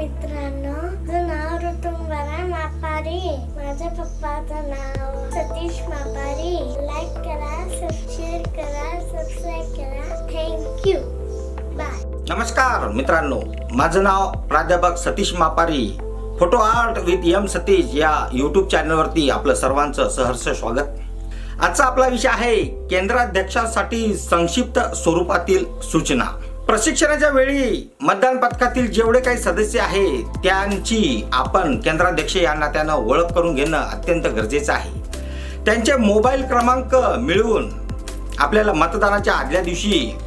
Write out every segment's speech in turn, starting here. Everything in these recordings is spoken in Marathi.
मित्रांनो माझं नाव ऋतुंबरा मापारी. माझ्या पप्पाचं नाव सतीश मापारी. लाईक करा शेअर करा सबस्क्राईब करा. थँक्यू बाय नमस्कार मित्रांनो. माझं नाव प्राध्यापक Satish Mapari. Photo art with M Satish या यूट्यूब चॅनलवरती आपलं सर्वांचं सहर्ष स्वागत. आजचा आपला विषय आहे केंद्राध्यक्षांसाठी संक्षिप्त स्वरूपातील सूचना. प्रशिक्षणाच्या वेळी मतदान पथकातील जेवढे काही सदस्य आहेत त्यांची आपण केंद्राध्यक्ष या नात्यानं ओळख करून घेणं अत्यंत गरजेचं आहे. त्यांचे मोबाईल क्रमांक मिळवून आपल्याला मतदानाच्या आदल्या दिवशी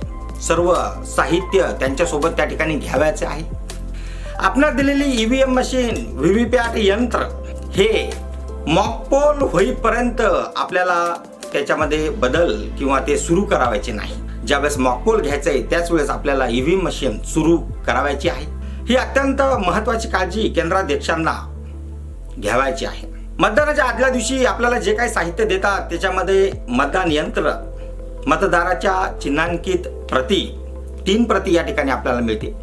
सर्व साहित्य त्यांच्यासोबत त्या ठिकाणी घ्यावायचे आहे. आपणास दिलेली E V M machine V V PAT यंत्र हे मॉकपोल होईपर्यंत आपल्याला त्याच्यामध्ये बदल किंवा ते सुरू करावायचे नाही. ज्यावेळेस मॉकपोल घ्यायचं आहे त्याच वेळेस आपल्याला ईव्हीएम मशीन सुरू करावायची आहे. ही अत्यंत महत्वाची काळजी केंद्राध्यक्षांना घ्यावायची आहे. मतदानाच्या आदल्या दिवशी आपल्याला जे काही साहित्य देतात त्याच्यामध्ये मतदान यंत्र मतदाराच्या चिन्हांकित प्रती तीन प्रती या ठिकाणी आपल्याला मिळते.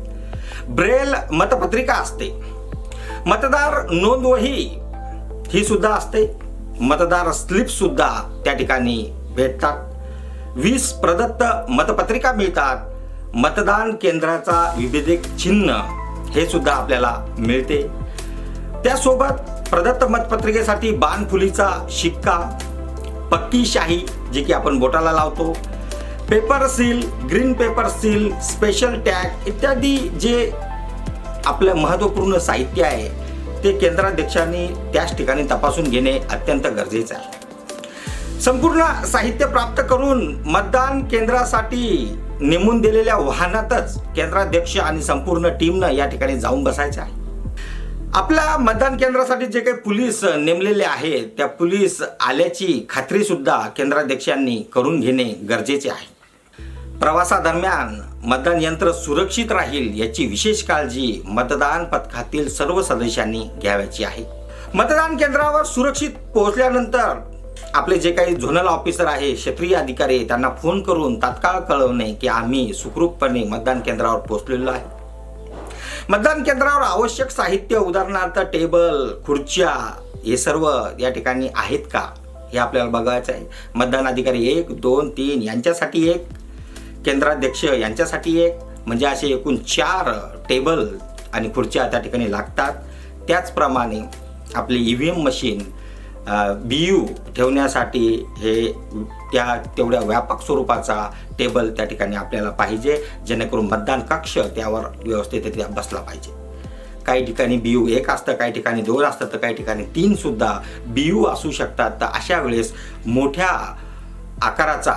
ब्रेल मतपत्रिका असते. मतदार नोंदवही ही सुद्धा असते. मतदार स्लिप सुद्धा त्या ठिकाणी भेटतात. वीस प्रदत्त मतपत्रिका मिळतात. मतदान केंद्राचा विभेदक चिन्ह हे सुद्धा आपल्याला मिळते. त्यासोबत प्रदत्त मतपत्रिकेसाठी बाणफुलीचा शिक्का पक्की शाही जे की आपण बोटाला लावतो paper seal green paper seal special tag इत्यादी जे आपलं महत्त्वपूर्ण साहित्य आहे ते केंद्राध्यक्षांनी त्याच ठिकाणी तपासून घेणे अत्यंत गरजेचं आहे. संपूर्ण साहित्य प्राप्त करून मतदान केंद्रासाठी नेमून दिलेल्या वाहनातच केंद्राध्यक्ष आणि संपूर्ण टीमनं या ठिकाणी जाऊन बसायचं आहे. आपल्या मतदान केंद्रासाठी जे काही पोलीस नेमलेले आहेत त्या पोलीस आल्याची खात्री सुद्धा केंद्राध्यक्षांनी करून घेणे गरजेचे आहे. प्रवासादरम्यान मतदान यंत्र सुरक्षित राहील याची विशेष काळजी मतदान पथकातील सर्व सदस्यांनी घ्यावयाची आहे. मतदान केंद्रावर सुरक्षित पोहोचल्यानंतर आपले जे काही झोनल ऑफिसर आहे क्षेत्रीय अधिकारी त्यांना फोन करून तात्काळ कळवणे की आम्ही सुखरूपपणे मतदान केंद्रावर पोहोचलेलो आहे. मतदान केंद्रावर आवश्यक साहित्य उदाहरणार्थ टेबल खुर्च्या हे सर्व या ठिकाणी आहेत का? हे आपल्याला बघायचं आहे. मतदान अधिकारी एक दोन तीन यांच्यासाठी एक केंद्राध्यक्ष यांच्यासाठी एक म्हणजे असे एकूण चार टेबल आणि खुर्च्या त्या ठिकाणी लागतात. त्याचप्रमाणे आपली E V M machine B U ठेवण्यासाठी हे त्या तेवढ्या व्यापक स्वरूपाचा टेबल त्या ठिकाणी आपल्याला पाहिजे जेणेकरून मतदान कक्ष त्यावर व्यवस्थितरित्या बसला पाहिजे. काही ठिकाणी बी यू एक असतं काही ठिकाणी दोन असतं तर काही ठिकाणी तीनसुद्धा बी यू असू शकतात. तर अशा वेळेस मोठ्या आकाराचा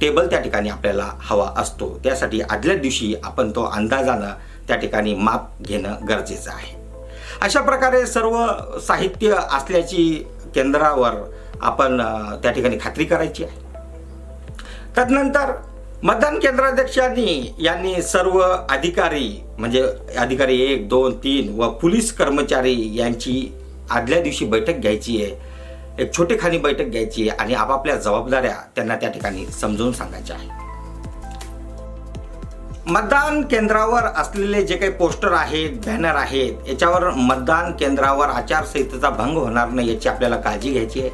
टेबल त्या ठिकाणी आपल्याला हवा असतो. त्यासाठी आदल्या दिवशी आपण तो अंदाजानं त्या ठिकाणी माप घेणं गरजेचं आहे. अशा प्रकारे सर्व साहित्य असल्याची केंद्रावर आपण त्या ठिकाणी खात्री करायची आहे. तदनंतर मतदान केंद्राध्यक्षांनी यांनी सर्व अधिकारी म्हणजे अधिकारी एक दोन तीन व पोलीस कर्मचारी यांची आदल्या दिवशी बैठक घ्यायची आहे. एक छोटेखानी बैठक घ्यायची आहे आणि आपापल्या जबाबदाऱ्या त्यांना त्या ठिकाणी समजून सांगायच्या आहे मतदान केंद्रावर असलेले जे काही पोस्टर आहेत बॅनर आहेत याच्यावर मतदान केंद्रावर आचारसंहितेचा भंग होणार नाही याची आपल्याला काळजी घ्यायची आहे.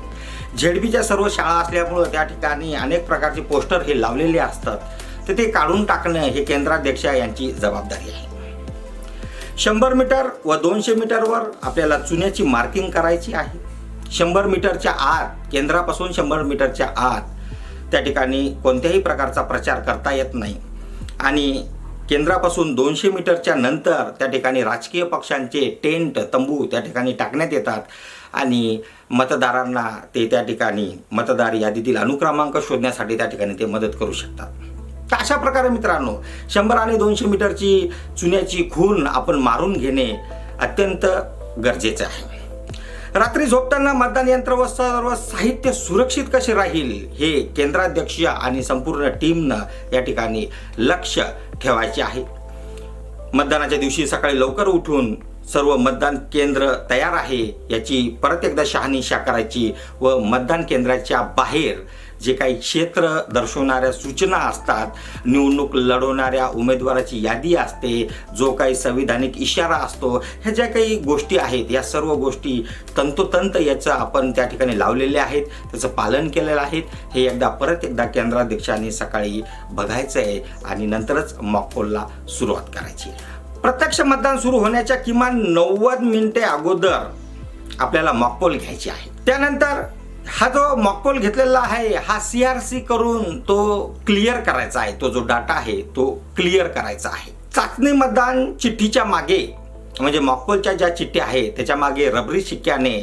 झेडबीच्या सर्व शाळा असल्यामुळं त्या ठिकाणी अनेक प्रकारचे पोस्टर हे लावलेले असतात. तर ते काढून टाकणं हे केंद्राध्यक्ष यांची जबाबदारी आहे. शंभर मीटर व दोनशे मीटरवर आपल्याला चुन्याची मार्किंग करायची आहे. शंभर मीटरच्या आत केंद्रापासून शंभर मीटरच्या आत त्या ठिकाणी कोणत्याही प्रकारचा प्रचार करता येत नाही. आणि केंद्रापासून दोनशे मीटरच्या नंतर त्या ठिकाणी राजकीय पक्षांचे टेंट तंबू त्या ठिकाणी टाकण्यात येतात. आणि मतदारांना ते त्या ठिकाणी मतदार यादीतील अनुक्रमांक शोधण्यासाठी त्या ठिकाणी ते मदत करू शकतात. तर अशा प्रकारे मित्रांनो शंभर आणि दोनशे मीटरची चुन्याची खून आपण मारून घेणे अत्यंत गरजेचं आहे. रात्री झोपताना मतदान यंत्र व सर्व साहित्य सुरक्षित कसे राहील हे केंद्राध्यक्ष आणि संपूर्ण टीमनं या ठिकाणी लक्ष ठेवायचे आहे. मतदानाच्या दिवशी सकाळी लवकर उठून सर्व मतदान केंद्र तयार आहे याची परत एकदा शहानिशा करायची व मतदान केंद्राच्या बाहेर जे काही क्षेत्र दर्शवणाऱ्या सूचना असतात निवडणूक लढवणाऱ्या उमेदवाराची यादी असते जो काही संविधानिक इशारा असतो ह्या ज्या काही गोष्टी आहेत या सर्व गोष्टी तंतोतंत याचं आपण त्या ठिकाणी लावलेले आहेत त्याचं पालन केलेलं आहे. हे एकदा परत एकदा केंद्राध्यक्षांनी सकाळी बघायचं आहे आणि नंतरच मॉकपोलला सुरुवात करायची. प्रत्यक्ष मतदान सुरू होण्याच्या किमान नव्वद मिनिटे अगोदर आपल्याला मॉकपोल घ्यायची आहे त्यानंतर हा जो मॉकपोल घेतलेला आहे हा सी आर सी करून तो क्लिअर करायचा आहे. तो जो डाटा आहे तो क्लिअर करायचा आहे. चाचणी मतदान चिठ्ठीच्या मागे म्हणजे मॉकपोलच्या ज्या चिठ्ठ्या आहेत त्याच्यामागे रबरी शिक्क्याने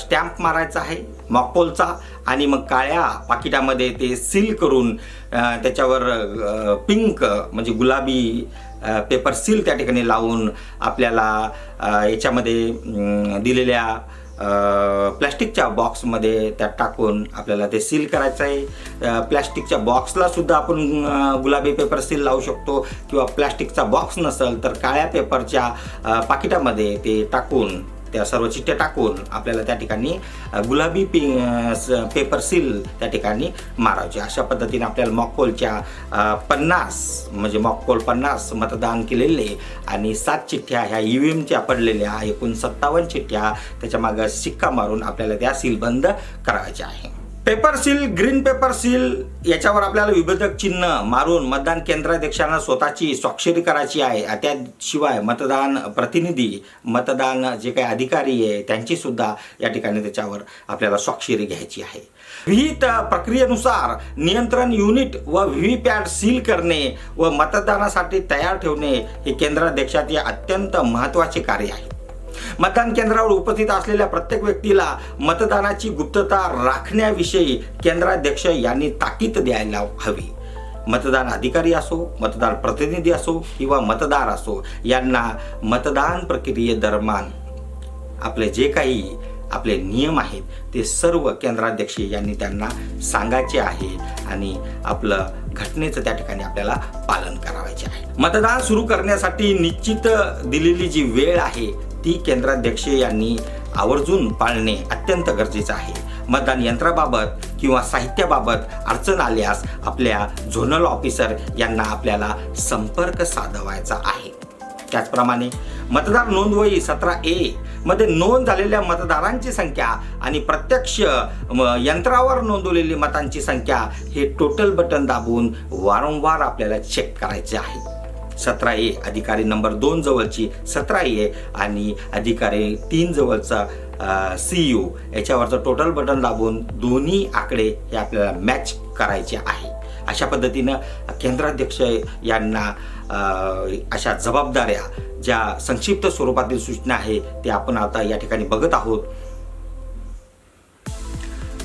स्टॅम्प मारायचा आहे मॉकपोलचा आणि मग काळ्या पाकिटामध्ये ते सील करून त्याच्यावर पिंक म्हणजे गुलाबी पेपर सील त्या ठिकाणी लावून आपल्याला याच्यामध्ये दिलेल्या प्लॅस्टिकच्या बॉक्समध्ये त्यात टाकून आपल्याला ते सील करायचं आहे. प्लॅस्टिकच्या बॉक्सला सुद्धा आपण गुलाबी पेपर सील लावू शकतो किंवा प्लॅस्टिकचा बॉक्स नसेल तर काळ्या पेपरच्या पाकिटामध्ये ते टाकून त्या सर्व चिठ्ठ्या टाकून आपल्याला त्या ठिकाणी गुलाबी पि स- पेपर सील त्या ठिकाणी मारायचे. अशा पद्धतीने आपल्याला मॉकपोलच्या पन्नास म्हणजे मॉकपोल पन्नास मतदान केलेले आणि सात चिठ्ठ्या ह्या ई व्ही एमच्या पडलेल्या एकूण सत्तावन्न चिठ्ठ्या त्याच्या मागं शिक्का मारून आपल्याला त्या सील बंद करायच्या आहे. Paper seal green paper seal याच्यावर आपल्याला विभेदक चिन्ह मारून मतदान केंद्राध्यक्षांना स्वतःची स्वाक्षरी करायची आहे. त्याशिवाय मतदान प्रतिनिधी मतदान जे काही अधिकारी आहे त्यांची सुद्धा या ठिकाणी त्याच्यावर आपल्याला स्वाक्षरी घ्यायची आहे. विहित प्रक्रियेनुसार नियंत्रण युनिट व व्ही पॅड सील करणे व मतदानासाठी तयार ठेवणे हे केंद्राध्यक्षाचे अत्यंत महत्त्वाचे कार्य आहे. मतदान केंद्रावर उपस्थित असलेल्या प्रत्येक व्यक्तीला मतदानाची गुप्तता राखण्याविषयी केंद्राध्यक्ष यांनी ताकीद द्यायला हवी. मतदान अधिकारी असो मतदान प्रतिनिधी असो किंवा मतदार असो यांना मतदान प्रक्रियेदरम्यान आपले जे काही आपले नियम आहेत ते सर्व केंद्राध्यक्ष यांनी त्यांना सांगायचे आहे आणि आपलं घटनेचं त्या ठिकाणी आपल्याला पालन करावायचे आहे. मतदान सुरू करण्यासाठी निश्चित दिलेली जी वेळ आहे ती केंद्राध्यक्ष यांनी आवर्जून पाळणे अत्यंत गरजेचं आहे. मतदान यंत्राबाबत किंवा साहित्याबाबत अडचण आल्यास आपल्या झोनल ऑफिसर यांना आपल्याला संपर्क साधवायचा आहे. त्याचप्रमाणे मतदार नोंदवही सतरा ए मध्ये नोंद झालेल्या मतदारांची संख्या आणि प्रत्यक्ष यंत्रावर नोंदवलेली मतांची संख्या हे टोटल बटन दाबून वारंवार आपल्याला चेक करायचे आहे. सतरा ए अधिकारी नंबर दोन जवळची सतरा ए आणि अधिकारी तीन जवळचा सी यू याच्यावरचं टोटल बटन दाबून दोन्ही आकडे हे आपल्याला मॅच करायचे आहे. अशा पद्धतीनं केंद्राध्यक्ष यांना अशा जबाबदाऱ्या ज्या संक्षिप्त स्वरूपातील सूचना आहे ते आपण आता या ठिकाणी बघत आहोत.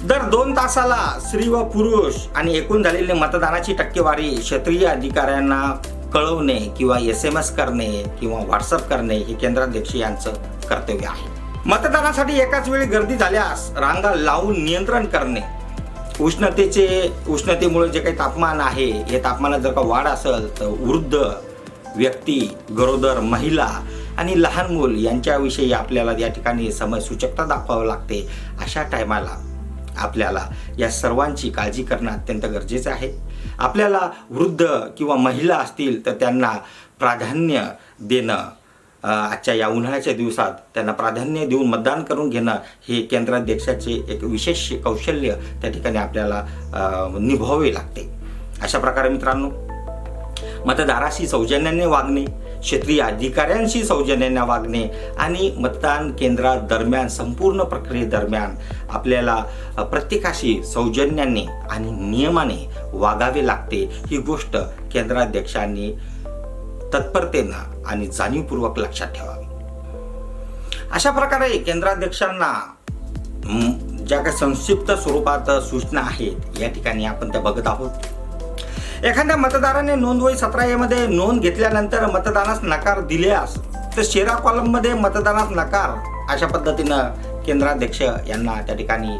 दर दोन तासाला स्त्री व पुरुष आणि एकूण झालेली मतदानाची टक्केवारी क्षेत्रीय अधिकाऱ्यांना कळवणे किंवा एस एम एस करणे किंवा व्हॉट्सअप करणे हे केंद्राध्यक्ष यांचं कर्तव्य आहे. मतदानासाठी एकाच वेळी गर्दी झाल्यास रांगा लावून नियंत्रण करणे. उष्णतेचे उष्णतेमुळे जे काही तापमान आहे हे तापमानात जर का वाढ असेल तर वृद्ध व्यक्ती गरोदर महिला आणि लहान मूल यांच्याविषयी आपल्याला या ठिकाणी समय सूचकता दाखवावं लागते. अशा टायमाला आपल्याला या सर्वांची काळजी करणं अत्यंत गरजेचं आहे. आपल्याला वृद्ध किंवा महिला असतील तर त्यांना प्राधान्य देणं आजच्या या उन्हाळ्याच्या दिवसात त्यांना प्राधान्य देऊन मतदान करून घेणं हे केंद्राध्यक्षाचे एक विशेष कौशल्य त्या ठिकाणी आपल्याला अ, निभवावे लागते. अशा प्रकारे मित्रांनो मतदाराशी सौजन्याने वागणे क्षेत्रीय अधिकाऱ्यांशी सौजन्याने वागणे आणि मतदान केंद्रादरम्यान संपूर्ण प्रक्रियेदरम्यान आपल्याला प्रत्येकाशी सौजन्याने आणि नियमाने वागावे लागते. ही गोष्ट केंद्राध्यक्षांनी तत्परतेनं आणि जाणीवपूर्वक लक्षात ठेवावी. अशा प्रकारे केंद्राध्यक्षांना ज्या काही संक्षिप्त स्वरूपात सूचना आहेत या ठिकाणी आपण त्या बघत आहोत. एखाद्या मतदाराने नोंदवही सतरा ए मध्ये नोंद घेतल्यानंतर मतदानास नकार दिल्यास तर शेरा कॉलममध्ये मतदानास नकार अशा पद्धतीनं केंद्राध्यक्ष यांना त्या ठिकाणी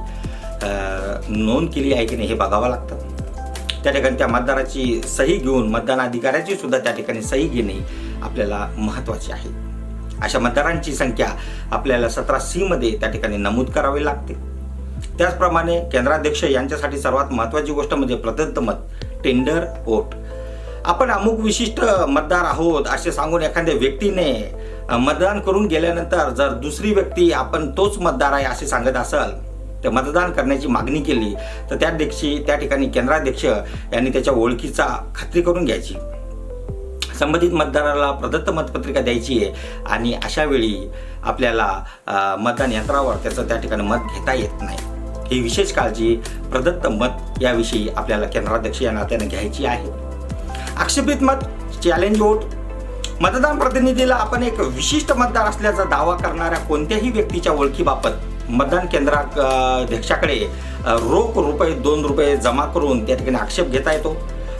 नोंद केली आहे की नाही हे बघावं लागतं. त्या ठिकाणी त्या मतदाराची सही घेऊन मतदान अधिकाऱ्याची सुद्धा त्या ठिकाणी सही घेणे आपल्याला महत्त्वाचे आहे. अशा मतदारांची संख्या आपल्याला सतरा सी मध्ये त्या ठिकाणी नमूद करावी लागते. त्याचप्रमाणे केंद्राध्यक्ष यांच्यासाठी सर्वात महत्त्वाची गोष्ट म्हणजे प्रदत्त मत. Tender vote. आपण अमुक विशिष्ट मतदार आहोत असे सांगून एखाद्या व्यक्तीने मतदान करून गेल्यानंतर जर दुसरी व्यक्ती आपण तोच मतदार आहे असे सांगत असाल तर मतदान करण्याची मागणी केली तर त्या दिवशी त्या ठिकाणी केंद्राध्यक्ष यांनी त्याच्या ओळखीचा खात्री करून घ्यायची. संबंधित मतदाराला प्रदत्त मतपत्रिका द्यायची आहे आणि अशा वेळी आपल्याला मतदान यंत्रावर त्याचं त्या ठिकाणी मत घेता येत नाही. ही विशेष काळजी प्रदत्त मत याविषयी आपल्याला केंद्राध्यक्ष या नात्याने घ्यायची आहे. आक्षेपित मत चॅलेंज वोट मतदान प्रतिनिधीला आपण एक विशिष्ट मतदार असल्याचा दावा करणाऱ्या कोणत्याही व्यक्तीच्या ओळखीबाबत मतदान केंद्राध्यक्षाकडे रोख रुपये दोन रुपये जमा करून त्या ठिकाणी आक्षेप घेता येतो.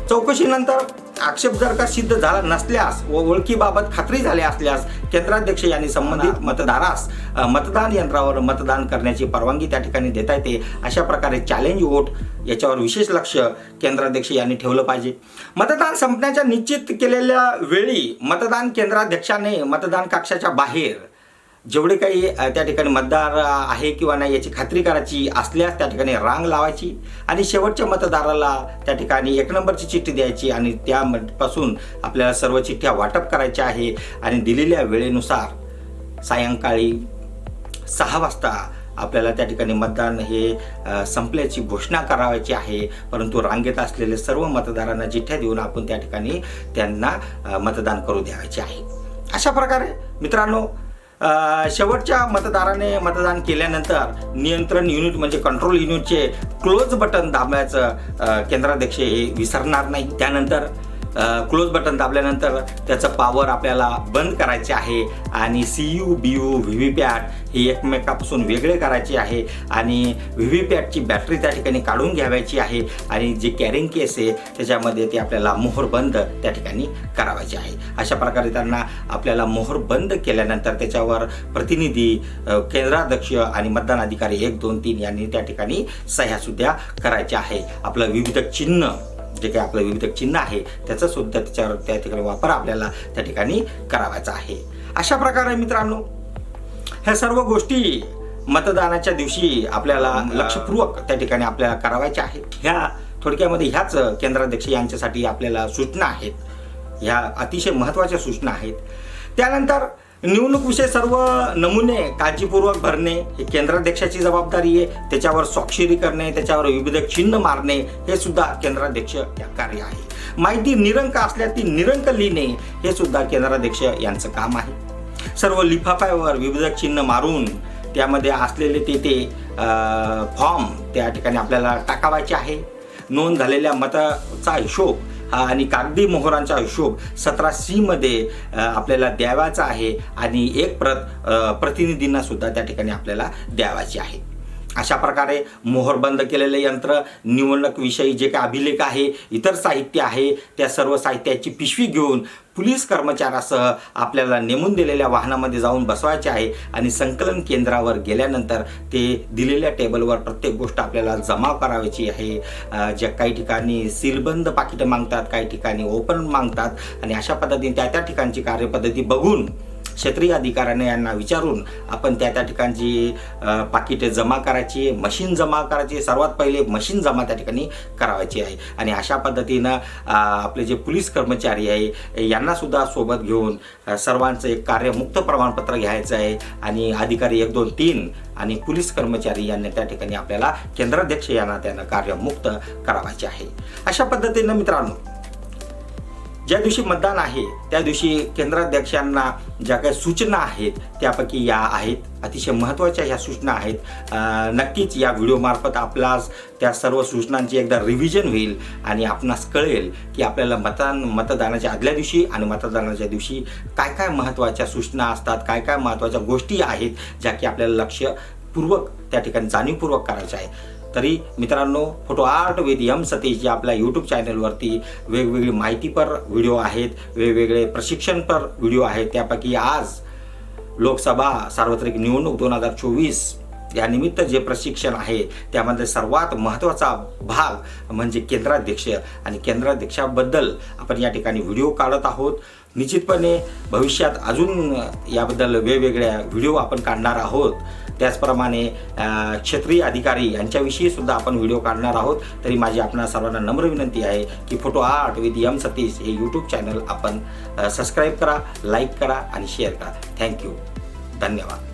चौकशीनंतर आक्षेप जर का सिद्ध झाला नसल्यास व ओळखीबाबत खात्री झाली असल्यास केंद्राध्यक्ष यांनी संबंधित मतदारास अ, मतदान यंत्रावर मतदान करण्याची परवानगी त्या ठिकाणी देता येते. अशा प्रकारे चॅलेंज वोट याच्यावर विशेष लक्ष केंद्राध्यक्ष यांनी ठेवलं पाहिजे. मतदान संपण्याच्या निश्चित केलेल्या वेळी मतदान केंद्राध्यक्षाने मतदान कक्षाच्या बाहेर जेवढे काही त्या ठिकाणी मतदार आहे किंवा नाही याची खात्री करायची असल्यास त्या ठिकाणी रांग लावायची आणि शेवटच्या मतदाराला त्या ठिकाणी एक नंबरची चिठ्ठी द्यायची आणि त्यापासून आपल्याला सर्व चिठ्ठ्या वाटप करायच्या आहे आणि दिलेल्या वेळेनुसार सायंकाळी सहा वाजता आपल्याला त्या ठिकाणी मतदान हे संपल्याची घोषणा करावायची आहे. परंतु रांगेत असलेले सर्व मतदारांना चिठ्ठ्या देऊन आपण त्या ठिकाणी त्यांना मतदान करू द्यावायचे आहे. अशा प्रकारे मित्रांनो शेवटच्या मतदाराने मतदान केल्यानंतर नियंत्रण युनिट म्हणजे कंट्रोल युनिटचे क्लोज बटन दाबायचं केंद्राध्यक्ष हे विसरणार नाही. त्यानंतर क्लोज बटन दाबल्यानंतर त्याचं पॉवर आपल्याला बंद करायचे आहे. आणि C U B U V V PAT हे एकमेकापासून वेगळे करायचे आहे. आणि व्ही व्ही पॅटची बॅटरी त्या ठिकाणी काढून घ्यावायची आहे. आणि जे कॅरिंग केस आहे त्याच्यामध्ये ते आपल्याला मोहर बंद त्या ठिकाणी करावायचे आहे. अशा प्रकारे त्यांना आपल्याला मोहर बंद केल्यानंतर त्याच्यावर प्रतिनिधी केंद्राध्यक्ष आणि मतदान अधिकारी एक दोन तीन यांनी त्या ठिकाणी सह्यासुद्धा करायच्या आहे. आपलं विविध चिन्ह जे काही आपलं विविध चिन्ह आहे त्याचा सुद्धा त्याच्यावर त्या ठिकाणी वापर आपल्याला त्या ठिकाणी करावायचा आहे. अशा प्रकारे मित्रांनो ह्या सर्व गोष्टी मतदानाच्या दिवशी आपल्याला लक्षपूर्वक त्या ठिकाणी आपल्याला करावायच्या आहेत. ह्या थोडक्यामध्ये ह्याच केंद्राध्यक्ष यांच्यासाठी आपल्याला सूचना आहेत. ह्या अतिशय महत्त्वाच्या सूचना आहेत. त्यानंतर निवडणूक विषय सर्व नमुने काळजीपूर्वक भरणे हे केंद्राध्यक्षाची जबाबदारी आहे त्याच्यावर स्वाक्षरी करणे त्याच्यावर विविध चिन्ह मारणे हे सुद्धा केंद्राध्यक्ष या कार्य आहे. माहिती निरंक असल्या ती निरंक लिहिणे हे सुद्धा केंद्राध्यक्ष यांचं काम आहे. सर्व लिफाफ्यावर विविध चिन्ह मारून त्यामध्ये असलेले ते ते फॉर्म त्या ठिकाणी आपल्याला टाकावायचे आहे. नोंद झालेल्या मताचा हिशोब आणि कागदी मोहरांचा हिशोब सतरा सी मध्ये आपल्याला द्यावाचा आहे आणि एक प्रत प्रतिनिधींना सुद्धा त्या ठिकाणी आपल्याला द्यावाची आहे. अशा प्रकारे मोहरबंद केलेले यंत्र निवडणूक विषयी जे काही अभिलेख आहे इतर साहित्य आहे त्या सर्व साहित्याची पिशवी घेऊन पोलीस कर्मचाऱ्यासह आपल्याला नेमून दिलेल्या वाहनामध्ये जाऊन बसवायचे आहे आणि संकलन केंद्रावर गेल्यानंतर ते दिलेल्या टेबलवर प्रत्येक गोष्ट आपल्याला जमा करायची आहे. ज्या काही ठिकाणी सीलबंद पाकिटं मागतात काही ठिकाणी ओपन मागतात आणि अशा पद्धतीने त्या त्या ठिकाणची कार्यपद्धती बघून क्षेत्रीय अधिकाऱ्याने यांना विचारून आपण त्या त्या ठिकाणची पाकिटे जमा करायची मशीन जमा करायची सर्वात पहिले मशीन जमा त्या ठिकाणी करावायची आहे. आणि अशा पद्धतीनं आपले जे पोलीस कर्मचारी आहे यांना सुद्धा सोबत घेऊन सर्वांचं एक कार्यमुक्त प्रमाणपत्र घ्यायचं आहे. आणि अधिकारी एक दोन तीन आणि पोलीस कर्मचारी यांना त्या ठिकाणी आपल्याला केंद्राध्यक्ष यांना त्यांना कार्यमुक्त करावायचे आहे. अशा पद्धतीनं मित्रांनो ज्या दिवशी मतदान आहे त्या दिवशी केंद्राध्यक्षांना ज्या काही सूचना आहेत त्यापैकी या आहेत. अतिशय महत्त्वाच्या ह्या सूचना आहेत. नक्कीच या व्हिडिओमार्फत आपलाच त्या सर्व सूचनांची एकदा रिव्हिजन होईल आणि आपणास कळेल की आपल्याला मतदान मतदानाच्या आदल्या दिवशी आणि मतदानाच्या दिवशी काय काय महत्त्वाच्या सूचना असतात काय काय महत्त्वाच्या गोष्टी आहेत ज्या की आपल्याला लक्षपूर्वक त्या ठिकाणी जाणीवपूर्वक करायच्या आहे तरी मित्रांनो photo art with M Satish जे आपल्या यूट्यूब चॅनलवरती वेगवेगळी माहितीपर व्हिडिओ आहेत वेगवेगळे प्रशिक्षणपर व्हिडिओ आहेत. त्यापैकी आज लोकसभा सार्वत्रिक निवडणूक दोन हजार चोवीस यानिमित्त जे प्रशिक्षण आहे त्यामध्ये सर्वात महत्त्वाचा भाग म्हणजे केंद्राध्यक्ष. आणि केंद्राध्यक्षाबद्दल आपण या ठिकाणी व्हिडिओ काढत आहोत. निश्चितपणे भविष्यात अजून याबद्दल वेगवेगळ्या व्हिडिओ आपण काढणार आहोत. त्याचप्रमाणे क्षेत्रीय अधिकारी यांच्याविषयी सुद्धा आपण व्हिडिओ काढणार आहोत. तरी माझी आपणा सर्वांना नम्र विनंती आहे की photo art with M Satish हे यूट्यूब चॅनल आपण सबस्क्राईब करा लाईक करा आणि शेअर करा. थँक्यू धन्यवाद.